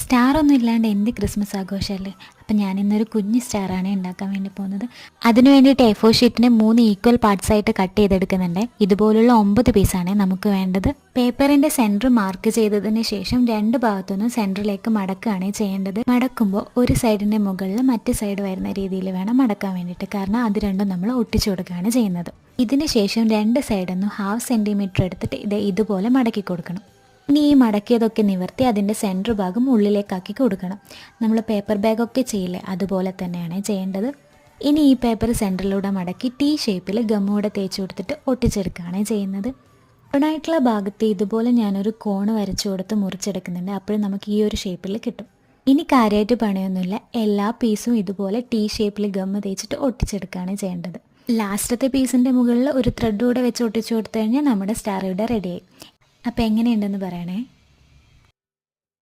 Star ഒന്നും ഇല്ലാണ്ട് എന്ത് ക്രിസ്മസ് ആഘോഷമല്ലേ? അപ്പം ഞാൻ ഇന്നൊരു കുഞ്ഞ് സ്റ്റാറാണ് ഉണ്ടാക്കാൻ വേണ്ടി പോകുന്നത്. അതിന് വേണ്ടിയിട്ട് എ ഫോർ ഷീറ്റിനെ മൂന്ന് ഈക്വൽ പാർട്സ് ആയിട്ട് കട്ട് ചെയ്തെടുക്കുന്നുണ്ട്. ഇതുപോലുള്ള ഒമ്പത് പീസാണ് നമുക്ക് വേണ്ടത്. പേപ്പറിന്റെ സെന്റർ മാർക്ക് ചെയ്തതിന് ശേഷം രണ്ട് ഭാഗത്തുനിന്നും സെന്ററിലേക്ക് മടക്കുകയാണ് ചെയ്യേണ്ടത്. മടക്കുമ്പോൾ ഒരു സൈഡിന്റെ മുകളിൽ മറ്റു സൈഡ് വരുന്ന രീതിയിൽ വേണം മടക്കാൻ വേണ്ടിയിട്ട്. കാരണം അത് രണ്ടും നമ്മൾ ഒട്ടിച്ചു കൊടുക്കുകയാണ് ചെയ്യുന്നത്. ഇതിന് ശേഷം രണ്ട് സൈഡിൽ നിന്നും ഹാഫ് സെന്റിമീറ്റർ എടുത്തിട്ട് ഇത് ഇതുപോലെ മടക്കി കൊടുക്കണം. ഇനി ഈ മടക്കിയതൊക്കെ നിവർത്തി അതിന്റെ സെന്റർ ഭാഗം ഉള്ളിലേക്കാക്കി കൊടുക്കണം. നമ്മൾ പേപ്പർ ബാഗൊക്കെ ചെയ്യില്ലേ? അതുപോലെ തന്നെയാണ് ചെയ്യേണ്ടത്. ഇനി ഈ പേപ്പർ സെന്ററിലൂടെ മടക്കി ടീ ഷേപ്പിൽ ഗമ്മൂടെ തേച്ച് കൊടുത്തിട്ട് ഒട്ടിച്ചെടുക്കുകയാണ് ചെയ്യുന്നത്. ഉണായിട്ടുള്ള ഭാഗത്ത് ഇതുപോലെ ഞാനൊരു കോണ് വരച്ചു കൊടുത്ത് മുറിച്ചെടുക്കുന്നുണ്ട്. അപ്പോഴും നമുക്ക് ഈ ഒരു ഷേപ്പിൽ കിട്ടും. ഇനി കാര്യമായിട്ട് പണിയൊന്നുമില്ല. എല്ലാ പീസും ഇതുപോലെ ടീ ഷേപ്പിൽ ഗമ്മ് തേച്ചിട്ട് ഒട്ടിച്ചെടുക്കുകയാണ് ചെയ്യേണ്ടത്. ലാസ്റ്റത്തെ പീസിന്റെ മുകളിൽ ഒരു ത്രെഡ് കൂടെ വെച്ച് ഒട്ടിച്ചു കൊടുത്തു കഴിഞ്ഞാൽ നമ്മുടെ സ്റ്റാർ ഇവിടെ റെഡിയായി അപ്പോൾ എങ്ങനെയുണ്ടെന്ന് പറയണേ?